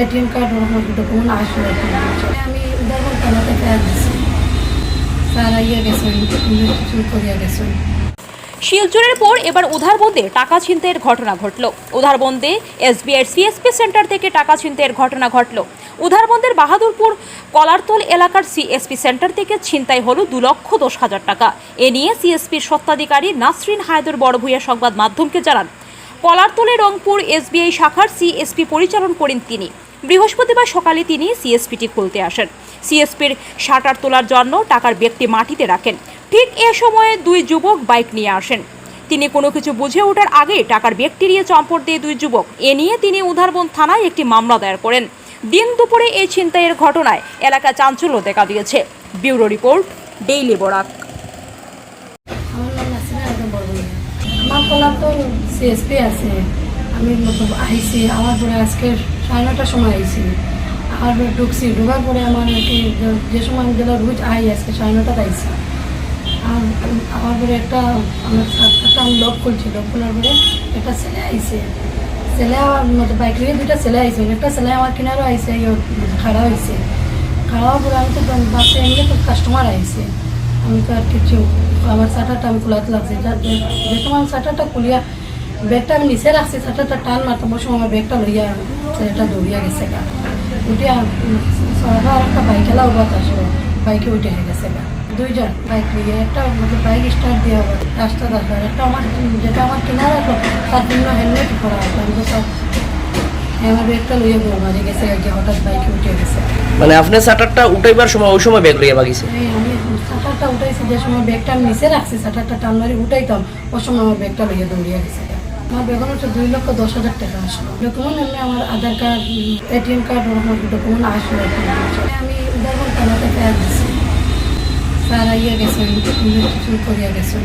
ATM card ওরকম আমি উদাহরণ গেছেন ইনভেস্টিগেশন করিয়া শিলচরের পর এবার উধারবন্দে টাকা ছিনতাইয়ের ঘটনা ঘটল। উধারবন্দে এসবিআই, সিএসপি সেন্টার থেকে টাকা ছিনতাইয়ের ঘটনা ঘটল। উধারবন্দের বাহাদুরপুর কলারতল এলাকার সিএসপি সেন্টার থেকে ছিনতাই হলো দু লক্ষ দশ হাজার টাকা। এ নিয়ে সিএসপির সত্ত্বাধিকারী নাসরিন হায়দর বড়ভূয়া সংবাদ মাধ্যমকে জানান। কলারতলে রংপুর এসবিআই শাখার সিএসপি পরিচালন করেন তিনি। বৃহস্পতিবার সকালে তিনি সিএসপিটি খুলতে আসেন। সিএসপির শাটার তোলার জন্য টাকার ব্যক্তি মাটিতে রাখেন। ঠিক এ সময়ে দুই যুবক বাইক নিয়ে আসেন। তিনি কোনো কিছু বুঝে ওঠার আগে টাকার ব্যক্তি নিয়ে চম্পট দিয়ে দুই যুবক এ নিয়ে তিনি উধারবন থানায় একটি মামলা দায়ের করেন। দিন দুপুরে এই ছিনতাইয়ের ঘটনায় এলাকা চাঞ্চল্য দেখা দিয়েছে। Bureau report, daily Barak. কলার তো সিএসপি আছে, আমি আইসি আমার পরে আজকে সাড়ে নটার সময় আইসি আর ঢুকছি ঢোকার পরে আমার নাকি যে- সময় আমি গেলে রোজ আই আজকে সাড়ে নটাতে আইসি আর আমার পরে একটা আমার সাতটা আমি লক করছি লক করার পরে একটা ছেলে আইসে ছেলে আমার বাইক নিয়ে দুইটা ছেলে আইসে একটা ছেলে আমার কিনারও আইসে খাড়া হয়েছে খাড়া পরে আমি তো বাসে এমনি তো কাস্টমার আইসে আমি তো আর কিছু। আমার শাটারটা আমি খোলাতে লাগছে। যা- যে যে সময় আমি শাটারটা খুলিয়া ব্যাগটা আমি নিচে রাখছি শাটারটা টান মারতাম বসে আমার ব্যাগটা লইয়া ছেলেটা দৌড়িয়া গেছে গা। উঠিয়া সরকার একটা বাইকেলা উবাত আসলো। বাইকে উঠে হয়ে গেছে গা। দুইজন বাইক নিয়ে একটা মানে বাইক স্টার্ট দেওয়া হবে রাস্তা দরকার একটা আমার যেটা আমার কেনা রাখল তার জন্য হেলমেট করা হতো। আমি তো সব আমার ব্যাগটা লইয়া গেল মাঝে গেছে হঠাৎ বাইকে উঠে গেছে। মানে আপনার শাটারটা উঠাইবার সময় ওই সময় ব্যাগ লইয়া বাগিছে? আমি শাটারটা উঠাইছি যে সময় ব্যাগটা আমি নিচে রাখছি শাটারটা টান মারি উঠাইতাম ওই সময় আমার ব্যাগটা লইয়া দৌড়িয়ে গেছে আমার বেতন হচ্ছে দুই লক্ষ দশ হাজার টাকা আসলো। ডকুমেন্ট আমি আমার আধার কার্ড এটিএম কার্ড, ওরকম ডকুমেন্ট আসলো আমি উদাহরণ থানা থেকে আসছি স্যার আইয়া গেছেন করিয়া গেছেন